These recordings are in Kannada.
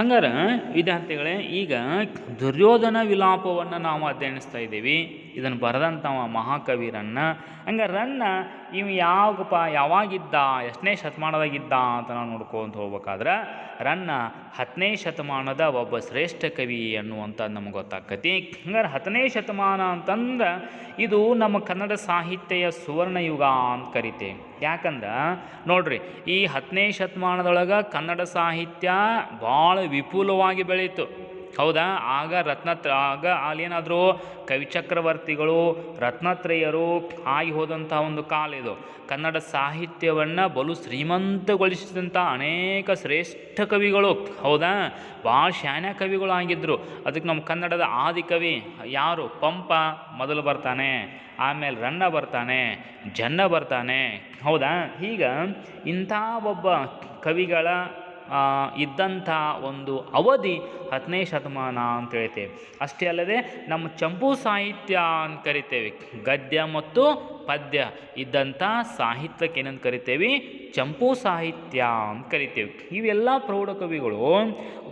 ಹಂಗಾರೆ ವಿದ್ಯಾರ್ಥಿಗಳೇ ಈಗ ದುರ್ಯೋಧನ ವಿಲಾಪವನ್ನು ನಾವು ಅಧ್ಯಯನಿಸ್ತಾ ಇದ್ದೀವಿ. ಇದನ್ನು ಬರೆದಂಥವ ಮಹಾಕವಿ ರನ್ನ ಹಂಗೆ ರನ್ನ ಇವ ಯಾವಾಗಪ್ಪ ಯಾವಾಗಿದ್ದ, ಎಷ್ಟನೇ ಶತಮಾನದಾಗಿದ್ದ ಅಂತ ನಾವು ನೋಡ್ಕೊಂತ ಹೋಗ್ಬೇಕಾದ್ರೆ ರನ್ನ ಹತ್ತನೇ ಶತಮಾನದ ಒಬ್ಬ ಶ್ರೇಷ್ಠ ಕವಿ ಅನ್ನುವಂಥ ನಮ್ಗೆ ಗೊತ್ತಾಕತಿ ಹಂಗಾರೆ ಹತ್ತನೇ ಶತಮಾನ ಅಂತಂದ್ರೆ ಇದು ನಮ್ಮ ಕನ್ನಡ ಸಾಹಿತ್ಯ ಸುವರ್ಣ ಯುಗ ಅಂತ ಕರಿತೇವೆ ಯಾಕಂದ್ರೆ ನೋಡ್ರಿ, ಈ ಹತ್ತನೇ ಶತಮಾನದೊಳಗೆ ಕನ್ನಡ ಸಾಹಿತ್ಯ ಭಾಳ ವಿಪುಲವಾಗಿ ಬೆಳೀತು. ಹೌದಾ? ಆಗ ರತ್ನತ್ರ ಆಗ ಅಲ್ಲೇನಾದರೂ ಕವಿಚಕ್ರವರ್ತಿಗಳು, ರತ್ನತ್ರಯರು ಆಗಿ ಹೋದಂಥ ಒಂದು ಕಾಲ ಇದು. ಕನ್ನಡ ಸಾಹಿತ್ಯವನ್ನು ಬಲು ಶ್ರೀಮಂತಗೊಳಿಸಿದಂಥ ಅನೇಕ ಶ್ರೇಷ್ಠ ಕವಿಗಳು. ಹೌದಾ? ಭಾಳ ಶಾನ್ಯ ಕವಿಗಳು ಆಗಿದ್ದರು ಅದಕ್ಕೆ ನಮ್ಮ ಕನ್ನಡದ ಆದಿಕವಿ ಯಾರು? ಪಂಪ ಮೊದಲು ಬರ್ತಾನೆ, ಆಮೇಲೆ ರನ್ನ ಬರ್ತಾನೆ, ಜನ್ನ ಬರ್ತಾನೆ. ಹೌದಾ? ಈಗ ಇಂಥ ಒಬ್ಬ ಕವಿಗಳ ಇದ್ದಂಥ ಒಂದು ಅವಧಿ ಹತ್ತನೇ ಶತಮಾನ ಅಂತ ಹೇಳ್ತೇವೆ. ಅಷ್ಟೇ ಅಲ್ಲದೆ ನಮ್ಮ ಚಂಪು ಸಾಹಿತ್ಯ ಅಂತ ಕರಿತೇವೆ. ಗದ್ಯ ಮತ್ತು ಪದ್ಯ ಇದ್ದಂಥ ಸಾಹಿತ್ಯಕ್ಕೆ ಏನಂತ ಕರಿತೇವೆ? ಚಂಪು ಸಾಹಿತ್ಯ ಅಂತ ಕರಿತೇವೆ. ಇವೆಲ್ಲ ಪ್ರೌಢ ಕವಿಗಳು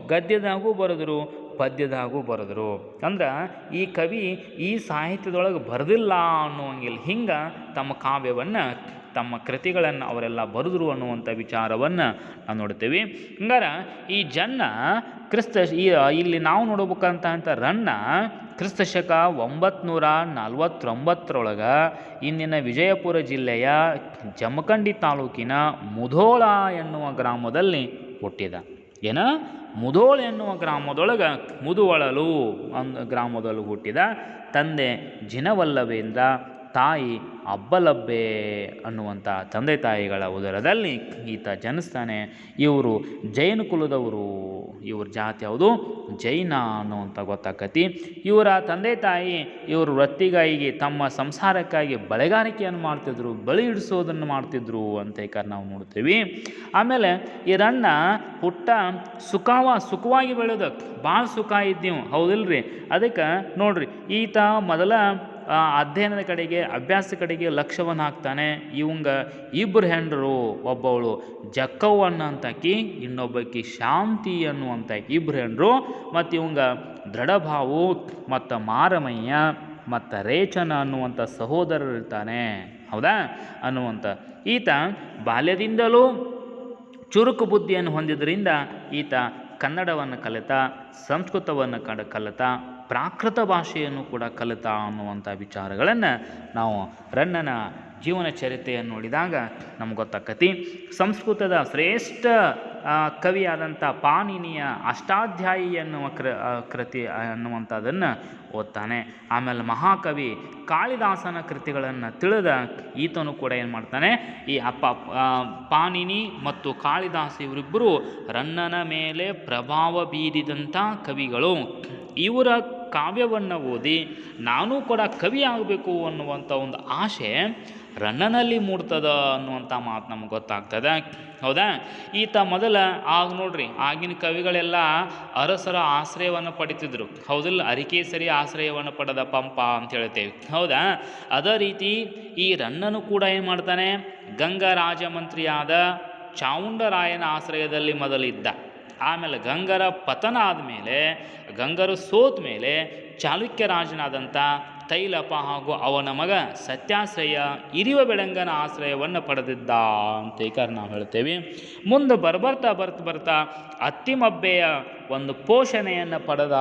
ಗದ್ಯದಾಗೂ ಬರೆದರು, ಪದ್ಯದಾಗೂ ಬರೆದರು. ಅಂದ್ರೆ ಈ ಕವಿ ಈ ಸಾಹಿತ್ಯದೊಳಗೆ ಬರೆದಿಲ್ಲ ಅನ್ನೋಂಗಿಲ್ಲ ಹಿಂಗೆ ತಮ್ಮ ಕಾವ್ಯವನ್ನು ತಮ್ಮ ಕೃತಿಗಳನ್ನು ಅವರೆಲ್ಲ ಬರೆದರು ಅನ್ನುವಂಥ ವಿಚಾರವನ್ನು ನಾವು ನೋಡ್ತೇವೆ. ಹಂಗಾರ ಈ ಜನ್ನ ಕ್ರಿಸ್ತ, ಈ, ಇಲ್ಲಿ ನಾವು ನೋಡ್ಬೇಕಂತ ರನ್ನ ಕ್ರಿಸ್ತ ಶಕ ಒಂಬತ್ನೂರ ನಲ್ವತ್ತೊಂಬತ್ತರೊಳಗೆ ಇಂದಿನ ವಿಜಯಪುರ ಜಿಲ್ಲೆಯ ಜಮಖಂಡಿ ತಾಲೂಕಿನ ಮುಧೋಳ ಎನ್ನುವ ಗ್ರಾಮದಲ್ಲಿ ಹುಟ್ಟಿದ. ಏನ? ಮುಧೋಳ ಎನ್ನುವ ಗ್ರಾಮದೊಳಗೆ ಮುದುವಳಲು ಅಂದ, ಗ್ರಾಮದಲ್ಲಿ ಹುಟ್ಟಿದ. ತಂದೆ ಜಿನವಲ್ಲಭೇಂದ್ರ ತಾಯಿ ಅಬ್ಬಲಬ್ಬೆ ಅನ್ನುವಂಥ ತಂದೆ ತಾಯಿಗಳ ಉದರದಲ್ಲಿ ಈತ ಜನಿಸ್ತಾನೆ. ಇವರು ಜೈನ ಕುಲದವರು. ಇವ್ರ ಜಾತಿ ಯಾವುದು? ಜೈನ ಅನ್ನುವಂಥ ಗೊತ್ತಾಕತಿ. ಇವರ ತಂದೆ ತಾಯಿ ಇವರು ವೃತ್ತಿಗಾಗಿ ತಮ್ಮ ಸಂಸಾರಕ್ಕಾಗಿ ಬಳೆಗಾರಿಕೆಯನ್ನು ಮಾಡ್ತಿದ್ರು ಬಳಿ ಇಡಿಸೋದನ್ನು ಮಾಡ್ತಿದ್ರು ಅಂತ ಈ ನಾವು ನೋಡ್ತೀವಿ. ಆಮೇಲೆ ಇರಣ್ಣ ಹುಟ್ಟ ಸುಖವ ಸುಖವಾಗಿ ಬೆಳೆಯೋದಕ್ಕೆ ಭಾಳ ಸುಖ ಇದ್ದೀವಿ. ಹೌದಿಲ್ರಿ? ಅದಕ್ಕೆ ನೋಡ್ರಿ, ಈತ ಮೊದಲ ಅಧ್ಯಯನದ ಕಡೆಗೆ ಅಭ್ಯಾಸ ಕಡೆಗೆ ಲಕ್ಷ್ಯವನ್ನು ಹಾಕ್ತಾನೆ ಇವಂಗ ಇಬ್ಬರು ಹೆಂಡರು ಒಬ್ಬವಳು ಜಕ್ಕವ್ವನ್ನ ಅಂತಾಕಿ ಇನ್ನೊಬ್ಬಕಿ ಶಾಂತಿ ಅನ್ನುವಂಥ ಇಬ್ಬರು ಹೆಂಡರು, ಮತ್ತು ಇವಂಗ ದೃಢಭಾವು, ಮತ್ತು ಮಾರಮಯ್ಯ, ಮತ್ತು ರೇಚನ ಅನ್ನುವಂಥ ಸಹೋದರರಿರ್ತಾನೆ ಹೌದಾ? ಅನ್ನುವಂಥ ಈತ ಬಾಲ್ಯದಿಂದಲೂ ಚುರುಕು ಬುದ್ಧಿಯನ್ನು ಹೊಂದಿದ್ದರಿಂದ ಈತ ಕನ್ನಡವನ್ನು ಕಲಿತ, ಸಂಸ್ಕೃತವನ್ನು ಕಡ ಕಲಿತ ಪ್ರಾಕೃತ ಭಾಷೆಯನ್ನು ಕೂಡ ಕಲಿತ ಅನ್ನುವಂಥ ವಿಚಾರಗಳನ್ನು ನಾವು ರನ್ನನ ಜೀವನ ಚರಿತೆಯನ್ನು ನೋಡಿದಾಗ ನಮ್ಗೆ ಗೊತ್ತಾಕತಿ. ಸಂಸ್ಕೃತದ ಶ್ರೇಷ್ಠ ಕವಿಯಾದಂಥ ಪಾಣಿನಿಯ ಅಷ್ಟಾಧ್ಯಾಯಿ ಎನ್ನುವ ಕೃ ಕೃತಿ ಅನ್ನುವಂಥದ್ದನ್ನು ಓದ್ತಾನೆ. ಆಮೇಲೆ ಮಹಾಕವಿ ಕಾಳಿದಾಸನ ಕೃತಿಗಳನ್ನು ತಿಳಿದ ಈತನು ಕೂಡ ಏನು ಮಾಡ್ತಾನೆ, ಈ ಅಪ್ಪ ಪಾಣಿನಿ ಮತ್ತು ಕಾಳಿದಾಸ ಇವರಿಬ್ಬರು ರನ್ನನ ಮೇಲೆ ಪ್ರಭಾವ ಬೀರಿದಂಥ ಕವಿಗಳು. ಇವರ ಕಾವ್ಯವನ್ನು ಓದಿ ನಾನು ಕೂಡ ಕವಿ ಆಗಬೇಕು ಅನ್ನುವಂಥ ಒಂದು ಆಸೆ ರಣ್ಣನಲ್ಲಿ ಮೂಡ್ತದ ಅನ್ನುವಂಥ ಮಾತು ನಮ್ಗೆ ಗೊತ್ತಾಗ್ತದೆ. ಹೌದಾ? ಈತ ಮೊದಲ ಆಗ ನೋಡ್ರಿ, ಆಗಿನ ಕವಿಗಳೆಲ್ಲ ಅರಸರ ಆಶ್ರಯವನ್ನು ಪಡಿತಿದ್ರು. ಹೌದಿಲ್ಲ? ಅರಿಕೇಸರಿ ಆಶ್ರಯವನ್ನು ಪಡೆದ ಪಂಪ ಅಂತ ಹೇಳ್ತೇವೆ. ಹೌದಾ? ಅದೇ ರೀತಿ ಈ ರಣ್ಣನು ಕೂಡ ಏನು ಮಾಡ್ತಾನೆ? ಗಂಗಾ ರಾಜಮಂತ್ರಿಯಾದ ಚಾವುಂಡರಾಯನ ಆಶ್ರಯದಲ್ಲಿ ಮೊದಲಿದ್ದ. ಆಮೇಲೆ ಗಂಗರ ಪತನ ಆದಮೇಲೆ, ಗಂಗರು ಸೋತ ಮೇಲೆ ಚಾಲುಕ್ಯ ರಾಜನಾದಂಥ ತೈಲಪ ಹಾಗೂ ಅವನ ಮಗ ಸತ್ಯಾಶ್ರಯ ಇರಿವ ಬೆಳಂಗನ ಆಶ್ರಯವನ್ನು ಪಡೆದಿದ್ದ ಅಂತ ಈಗ ನಾವು ಹೇಳ್ತೇವೆ. ಮುಂದೆ ಬರ್ಬರ್ತಾ ಬರ್ತಾ ಬರ್ತಾ ಅತ್ತಿಮಬ್ಬೆಯ ಒಂದು ಪೋಷಣೆಯನ್ನು ಪಡೆದ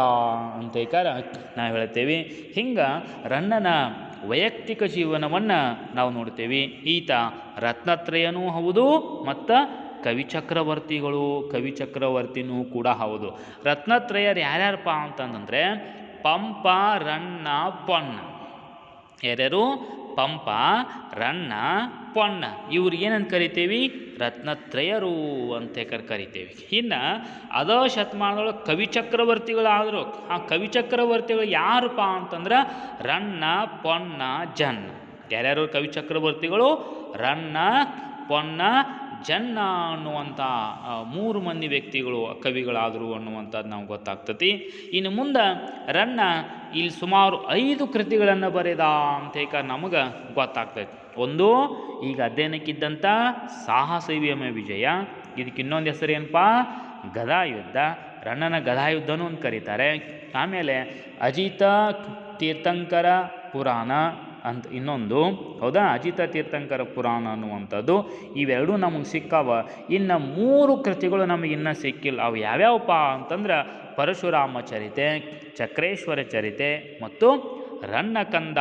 ಅಂತ ಈಕಾರ ನಾವು ಹೇಳ್ತೇವೆ. ಹಿಂಗೆ ರನ್ನನ ವೈಯಕ್ತಿಕ ಜೀವನವನ್ನು ನಾವು ನೋಡ್ತೇವೆ. ಈತ ರತ್ನತ್ರಯನೂ ಹೌದು ಮತ್ತು ಕವಿ ಚಕ್ರವರ್ತಿಗಳು, ಕವಿ ಚಕ್ರವರ್ತಿನೂ ಕೂಡ ಹೌದು. ರತ್ನತ್ರಯರು ಯಾರ್ಯಾರಪ್ಪ ಅಂತಂದರೆ, ಪಂಪ, ರಣ್ಣ ಪೊಣ್ಣ ಯಾರ್ಯಾರು? ಪಂಪ, ರಣ್ಣ ಪೊಣ್ಣ ಇವ್ರು ಏನಂತ ಕರಿತೀವಿ? ರತ್ನತ್ರಯರು ಅಂತ ಕರಿತೀವಿ? ಇನ್ನು ಅದ ಶತಮಾನದೊಳಗೆ ಕವಿ ಚಕ್ರವರ್ತಿಗಳಾದರು. ಆ ಕವಿ ಚಕ್ರವರ್ತಿಗಳು ಯಾರಪ್ಪ ಅಂತಂದ್ರೆ ರನ್ನ ಪೊಣ್ಣ ಜನ್. ಯಾರ್ಯಾರು ಕವಿ ಚಕ್ರವರ್ತಿಗಳು? ರನ್ನ ಪೊನ್ನ ಜನ್ನ ಅನ್ನುವಂಥ ಮೂರು ಮಂದಿ ವ್ಯಕ್ತಿಗಳು, ಕವಿಗಳಾದರು ಅನ್ನುವಂಥದ್ದು ನಾವು ಗೊತ್ತಾಗ್ತತಿ. ಇನ್ನು ಮುಂದೆ ರನ್ನ ಇಲ್ಲಿ ಸುಮಾರು ಐದು ಕೃತಿಗಳನ್ನು ಬರೆದ ಅಂತ ಈಗ ನಮಗೆ ಗೊತ್ತಾಗ್ತೈತಿ. ಒಂದು, ಈಗ ಅಧ್ಯಯನಕ್ಕಿದ್ದಂಥ ಸಾಹಸವಿಯಮ ವಿಜಯ. ಇದಕ್ಕೆ ಇನ್ನೊಂದು ಹೆಸರು ಏನಪ್ಪ? ಗದಾಯುದ್ಧ. ರಣ್ಣನ ಗದಾಯುದ್ಧನೂ ಅಂತ ಕರೀತಾರೆ. ಆಮೇಲೆ ಅಜಿತ, ತೀರ್ಥಂಕರ, ಪುರಾಣ. ಅಂತ ಇನ್ನೊಂದು, ಹೌದಾ? ಅಜಿತ ತೀರ್ಥಂಕರ ಪುರಾಣ ಅನ್ನುವಂಥದ್ದು. ಇವೆರಡೂ ನಮಗೆ ಸಿಕ್ಕವ. ಇನ್ನು ಮೂರು ಕೃತಿಗಳು ನಮಗೆ ಇನ್ನೂ ಸಿಕ್ಕಿಲ್ಲ. ಅವು ಯಾವ್ಯಾವಪ್ಪ ಅಂತಂದ್ರೆ ಪರಶುರಾಮ ಚರಿತೆ, ಚಕ್ರೇಶ್ವರ ಚರಿತೆ ಮತ್ತು ರಣ್ಣಕಂದ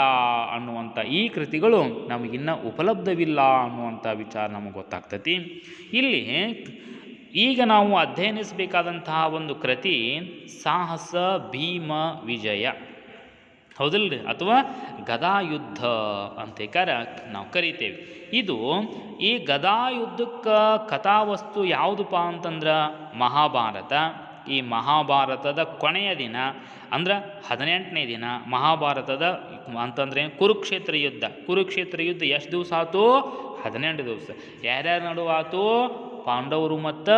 ಅನ್ನುವಂಥ ಈ ಕೃತಿಗಳು ನಮಗಿನ್ನ ಉಪಲಬ್ಧವಿಲ್ಲ ಅನ್ನುವಂಥ ವಿಚಾರ ನಮಗೆ ಗೊತ್ತಾಗ್ತತಿ. ಇಲ್ಲಿ ಈಗ ನಾವು ಅಧ್ಯಯನಿಸಬೇಕಾದಂತಹ ಒಂದು ಕೃತಿ ಸಾಹಸ ಭೀಮ ವಿಜಯ. ಹೌದಿಲ್ರಿ? ಅಥವಾ ಗದಾಯುದ್ಧ ಕರ ನಾವು ಕರಿತೇವೆ. ಇದು ಈ ಗದಾಯುದ್ಧಕ್ಕೆ ಕಥಾವಸ್ತು ಯಾವುದಪ್ಪ ಅಂತಂದ್ರೆ ಮಹಾಭಾರತ. ಈ ಮಹಾಭಾರತದ ಕೊನೆಯ ದಿನ ಅಂದ್ರೆ ಹದಿನೆಂಟನೇ ದಿನ ಮಹಾಭಾರತದ ಅಂತಂದ್ರೆ ಕುರುಕ್ಷೇತ್ರ ಯುದ್ಧ. ಕುರುಕ್ಷೇತ್ರ ಯುದ್ಧ ಎಷ್ಟು ದಿವಸ ಆಯ್ತು ಹದಿನೆಂಟು ದಿವಸ. ಯಾರ್ಯಾರ ನಡುವಾತು? ಪಾಂಡವರು ಮತ್ತು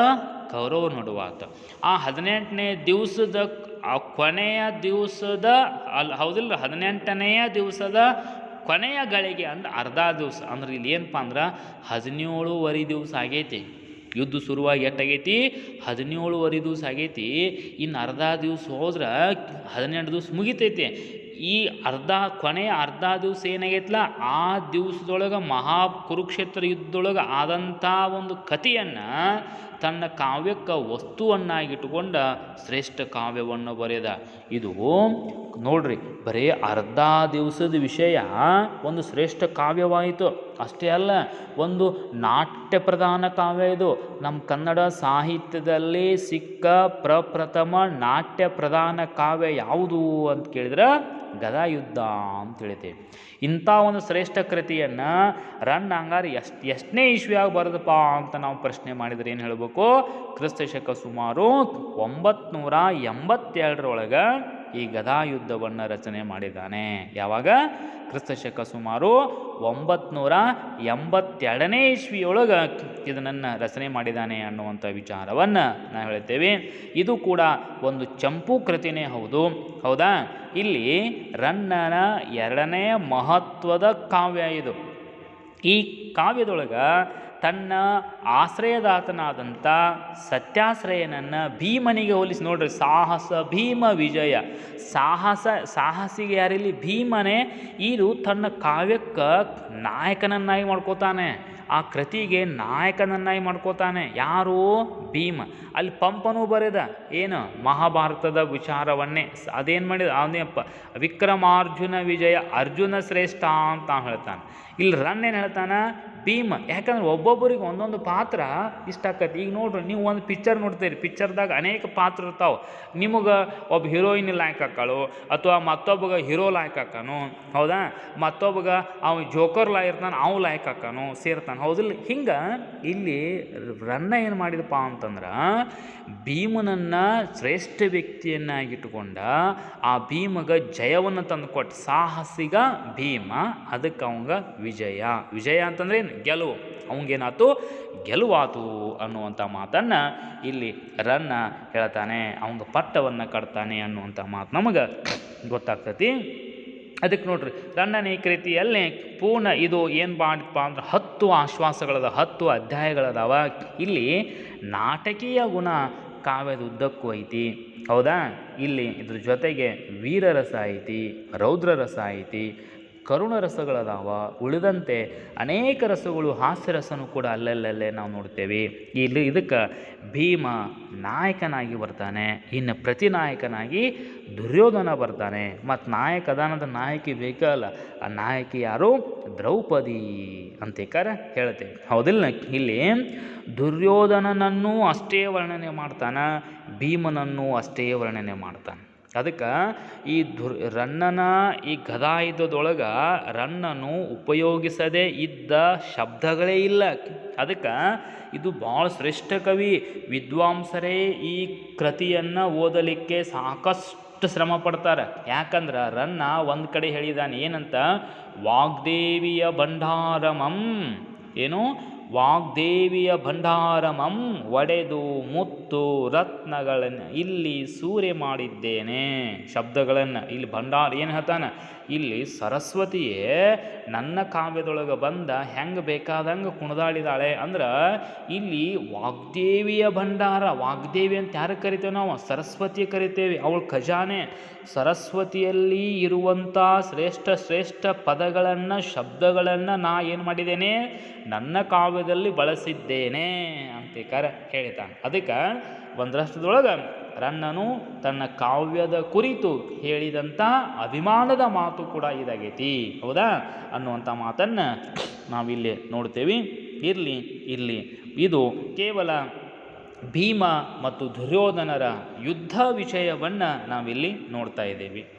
ಕೌರವ್ರ ನೋಡುವಾತ. ಆ ಹದಿನೆಂಟನೇ ದಿವಸದ ಆ ಕೊನೆಯ ದಿವಸದ ಅಲ್ಲಿ ಹೌದಿಲ್ಲ ಹದಿನೆಂಟನೆಯ ದಿವಸದ ಕೊನೆಯ ಗಳಿಗೆ ಅಂದ್ರೆ ಅರ್ಧ ದಿವಸ. ಅಂದ್ರೆ ಇಲ್ಲಿ ಏನಪ್ಪ ಅಂದ್ರೆ ಹದಿನೇಳುವರೆ ದಿವಸ ಆಗೈತಿ. ಯುದ್ಧ ಶುರುವಾಗಿ ಎಷ್ಟಾಗೈತಿ? ಹದಿನೇಳುವರೆ ದಿವಸ ಆಗೈತಿ. ಇನ್ನು ಅರ್ಧ ದಿವಸ ಹೋದ್ರೆ ಹದಿನೆಂಟು ದಿವಸ ಮುಗಿತೈತಿ. ಈ ಅರ್ಧ ಕೊನೆಯ ಅರ್ಧ ದಿವಸ ಏನಾಗೈತಲ್ಲ ಆ ದಿವಸದೊಳಗೆ ಮಹಾ ಕುರುಕ್ಷೇತ್ರ ಯುದ್ಧದೊಳಗೆ ಆದಂಥ ಒಂದು ಕಥೆಯನ್ನು ತನ್ನ ಕಾವ್ಯಕ್ಕೆ ವಸ್ತುವನ್ನಾಗಿಟ್ಟುಕೊಂಡ ಶ್ರೇಷ್ಠ ಕಾವ್ಯವನ್ನು ಬರೆದ. ಇದು ನೋಡ್ರಿ, ಬರೀ ಅರ್ಧ ದಿವಸದ ವಿಷಯ, ಒಂದು ಶ್ರೇಷ್ಠ ಕಾವ್ಯವಾಯಿತು. ಅಷ್ಟೇ ಅಲ್ಲ, ಒಂದು ನಾಟ್ಯ ಪ್ರಧಾನ ಕಾವ್ಯ ಇದು. ನಮ್ಮ ಕನ್ನಡ ಸಾಹಿತ್ಯದಲ್ಲಿ ಸಿಕ್ಕ ಪ್ರಪ್ರಥಮ ನಾಟ್ಯ ಪ್ರಧಾನ ಕಾವ್ಯ ಯಾವುದು ಅಂತ ಕೇಳಿದ್ರೆ ಗದಾಯುದ್ಧ ಅಂತ ಹೇಳ್ತೀವಿ ಇಂಥ ಒಂದು ಶ್ರೇಷ್ಠ ಕೃತಿಯನ್ನು ರನ್ ಹಂಗಾರೆ ಎಷ್ಟು, ಎಷ್ಟನೇ ಇಶ್ವಿಯಾಗಿ ಬರೆದಪ್ಪ ಅಂತ ನಾವು ಪ್ರಶ್ನೆ ಮಾಡಿದ್ರೆ ಏನು ಹೇಳಬೇಕು? ಕ್ರಿಸ್ತ ಶಕ ಸುಮಾರು ಒಂಬತ್ನೂರ ಎಂಬತ್ತೆರಡರೊಳಗೆ ಈ ಗದಾಯುದ್ಧವನ್ನು ರಚನೆ ಮಾಡಿದ್ದಾನೆ. ಯಾವಾಗ? ಕ್ರಿಸ್ತ ಶಕ ಸುಮಾರು ಒಂಬತ್ನೂರ ಎಂಬತ್ತೆರಡನೇ ಇಸ್ವಿಯೊಳಗೆ ಇದನ್ನು ರಚನೆ ಮಾಡಿದ್ದಾನೆ ಅನ್ನುವಂಥ ವಿಚಾರವನ್ನು ನಾವು ಹೇಳ್ತೇವೆ. ಇದು ಕೂಡ ಒಂದು ಚಂಪು ಕೃತಿನೇ ಹೌದು. ಹೌದಾ? ಇಲ್ಲಿ ರನ್ನನ ಎರಡನೇ ಮಹತ್ವದ ಕಾವ್ಯ ಇದು. ಈ ಕಾವ್ಯದೊಳಗೆ ತನ್ನ ಆಶ್ರಯದಾತನಾದಂಥ ಸತ್ಯಾಶ್ರಯನನ್ನು ಭೀಮನಿಗೆ ಹೋಲಿಸಿ ನೋಡ್ರಿ, ಸಾಹಸ, ಭೀಮ ವಿಜಯ. ಸಾಹಸ, ಸಾಹಸಿಗೆ ಯಾರಿಲ್ಲಿ ಭೀಮನೇ ಇದು ತನ್ನ ಕಾವ್ಯಕ್ಕೆ ನಾಯಕನನ್ನಾಗಿ ಮಾಡ್ಕೋತಾನೆ. ಆ ಕೃತಿಗೆ ನಾಯಕನನ್ನಾಗಿ ಮಾಡ್ಕೋತಾನೆ. ಯಾರು? ಭೀಮ. ಅಲ್ಲಿ ಪಂಪನೂ ಬರೆದ, ಏನು? ಮಹಾಭಾರತದ ವಿಚಾರವನ್ನೇ. ಅದೇನು ಮಾಡಿದ? ಅವನೇಪ್ಪ ವಿಕ್ರಮಾರ್ಜುನ ವಿಜಯ, ಅರ್ಜುನ ಶ್ರೇಷ್ಠ ಅಂತ ಹೇಳ್ತಾನೆ. ಇಲ್ಲಿ ರನ್ ಏನು ಹೇಳ್ತಾನೆ? ಭೀಮ. ಯಾಕಂದ್ರೆ ಒಬ್ಬೊಬ್ಬರಿಗೆ ಒಂದೊಂದು ಪಾತ್ರ ಇಷ್ಟ ಆಕತಿ. ಈಗ ನೋಡ್ರಿ, ನೀವು ಒಂದು ಪಿಕ್ಚರ್ ನೋಡ್ತೀರಿ. ಪಿಕ್ಚರ್ದಾಗ ಅನೇಕ ಪಾತ್ರ ಇರ್ತಾವೆ. ನಿಮಗೆ ಒಬ್ಬ ಹೀರೋಯಿನ್ ಲಾಯ್ಕ್ ಹಾಕಾಳು ಅಥವಾ ಮತ್ತೊಬ್ಬಗ ಹೀರೋ ಲಾಯ್ಕ್ ಹಾಕಾನು ಹೌದಾ? ಮತ್ತೊಬ್ಬಗ ಅವ ಜೋಕರ್ ಲಾಯ್ ಇರ್ತಾನೆ ಅವ್ನು ಲಾಯ್ಕ್ ಹಾಕಾನು ಸೇರ್ತಾನೆ. ಹೌದಿಲ್ಲ. ಹಿಂಗೆ ಇಲ್ಲಿ ರನ್ನ ಏನು ಮಾಡಿದಪ್ಪ ಅಂತಂದ್ರೆ ಭೀಮನನ್ನು ಶ್ರೇಷ್ಠ ವ್ಯಕ್ತಿಯನ್ನಾಗಿಟ್ಟುಕೊಂಡ ಆ ಭೀಮಗ ಜಯವನ್ನು ತಂದುಕೊಟ್ಟ ಸಾಹಸಿಗ ಭೀಮ, ಅದಕ್ಕೆ ಅವಂಗ ವಿಜಯ. ವಿಜಯ ಅಂತಂದ್ರೆ ಏನು? ಗೆಲುವು. ಅವಂಗೇನಾಯ್ತು ಗೆಲುವಾತು ಅನ್ನುವಂಥ ಮಾತನ್ನು ಇಲ್ಲಿ ರನ್ನ ಹೇಳ್ತಾನೆ. ಅವಂಗ ಪಟ್ಟವನ್ನು ಕಟ್ತಾನೆ ಅನ್ನುವಂಥ ಮಾತು ನಮಗೆ ಗೊತ್ತಾಗ್ತತಿ. ಅದಕ್ಕೆ ನೋಡ್ರಿ ರನ್ನನ ಈ ಕೃತಿಯಲ್ಲಿ ಪೂರ್ಣ ಇದು ಏನು ಮಾಡಪ್ಪ ಅಂದ್ರೆ ಹತ್ತು ಆಶ್ವಾಸಗಳದ, ಹತ್ತು ಅಧ್ಯಾಯಗಳದಾವ. ಇಲ್ಲಿ ನಾಟಕೀಯ ಗುಣ ಕಾವ್ಯದ ಉದ್ದಕ್ಕೂ ಐತಿ. ಹೌದಾ? ಇಲ್ಲಿ ಇದ್ರ ಜೊತೆಗೆ ವೀರರಸ ಐತಿ, ರೌದ್ರರಸ ಐತಿ ಕರುಣ ರಸಗಳದಾವ, ಉಳಿದಂತೆ ಅನೇಕ ರಸಗಳು ಹಾಸ್ಯರಸನೂ ಕೂಡ ಅಲ್ಲಲ್ಲಲ್ಲೇ ನಾವು ನೋಡ್ತೇವೆ. ಇಲ್ಲಿ ಇದಕ್ಕೆ ಭೀಮ ನಾಯಕನಾಗಿ ಬರ್ತಾನೆ, ಇನ್ನು ಪ್ರತಿ ನಾಯಕನಾಗಿ ದುರ್ಯೋಧನ ಬರ್ತಾನೆ. ಮತ್ತು ನಾಯಕದಾನದ ನಾಯಕಿ ಬೇಕಲ್ಲ, ಆ ನಾಯಕಿ ಯಾರು? ದ್ರೌಪದಿ ಅಂತೇಕಾರ ಹೇಳ್ತೇವೆ. ಹೌದಿಲ್ಲ, ಇಲ್ಲಿ ದುರ್ಯೋಧನನನ್ನು ಅಷ್ಟೇ ವರ್ಣನೆ ಮಾಡ್ತಾನೆ, ಭೀಮನನ್ನು ಅಷ್ಟೇ ವರ್ಣನೆ ಮಾಡ್ತಾನೆ. ಅದಕ್ಕೆ ಈ ದುರ್, ರನ್ನನ ಈ ಗದಾಯುಧದೊಳಗೆ ರನ್ನನು ಉಪಯೋಗಿಸದೇ ಇದ್ದ ಶಬ್ದಗಳೇ ಇಲ್ಲ. ಅದಕ್ಕೆ ಇದು ಭಾಳ ಶ್ರೇಷ್ಠ ಕವಿ. ವಿದ್ವಾಂಸರೇ ಈ ಕೃತಿಯನ್ನು ಓದಲಿಕ್ಕೆ ಸಾಕಷ್ಟು ಶ್ರಮ ಪಡ್ತಾರೆ. ಯಾಕಂದ್ರೆ ರನ್ನ ಒಂದು ಕಡೆ ಹೇಳಿದಾನೆ, ಏನಂತ? ವಾಗ್ದೇವಿಯ ಭಂಡಾರಮಂ. ಏನು? ವಾಗ್ದೇವಿಯ ಭಂಡಾರಮಂ ಒಡೆದು ಮುತ್ತು ರತ್ನಗಳನ್ನು ಇಲ್ಲಿ ಸೂರೆ ಮಾಡಿದ್ದೇನೆ. ಶಬ್ದಗಳನ್ನು ಇಲ್ಲಿ ಭಂಡಾರ ಏನು ಹೇಳ್ತಾನ? ಇಲ್ಲಿ ಸರಸ್ವತಿಯೇ, ನನ್ನ ಕಾವ್ಯದೊಳಗೆ ಬಂದ ಹೆಂಗೆ ಬೇಕಾದಂಗೆ ಕುಣಿದಾಡಿದಾಳೆ ಅಂದ್ರೆ, ಇಲ್ಲಿ ವಾಗ್ದೇವಿಯ ಭಂಡಾರ, ವಾಗ್ದೇವಿ ಅಂತ ಯಾರು ಕರಿತೇವೆ ನಾವು? ಸರಸ್ವತಿ ಕರಿತೇವೆ, ಅವಳು ಖಜಾನೆ. ಸರಸ್ವತಿಯಲ್ಲಿ ಇರುವಂಥ ಶ್ರೇಷ್ಠ ಶ್ರೇಷ್ಠ ಪದಗಳನ್ನು, ಶಬ್ದಗಳನ್ನು ನಾ ಏನು ಮಾಡಿದ್ದೇನೆ? ನನ್ನ ಕಾವ್ಯದಲ್ಲಿ ಬಳಸಿದ್ದೇನೆ, ಅಂತ ಕರ ಹೇಳ್ತಾನೆ ಅದಕ್ಕೆ ಒಂದರಷ್ಟದೊಳಗೆ ರನ್ನನು ತನ್ನ ಕಾವ್ಯದ ಕುರಿತು ಹೇಳಿದಂಥ ಅಭಿಮಾನದ ಮಾತು ಕೂಡ ಇದಾಗೈತಿ. ಹೌದಾ? ಅನ್ನುವಂಥ ಮಾತನ್ನು ನಾವಿಲ್ಲಿ ನೋಡ್ತೇವೆ. ಇರಲಿ ಇರಲಿ. ಇದು ಕೇವಲ ಭೀಮ ಮತ್ತು ದುರ್ಯೋಧನರ ಯುದ್ಧ ವಿಷಯವನ್ನು ನಾವಿಲ್ಲಿ ನೋಡ್ತಾ ಇದ್ದೇವೆ.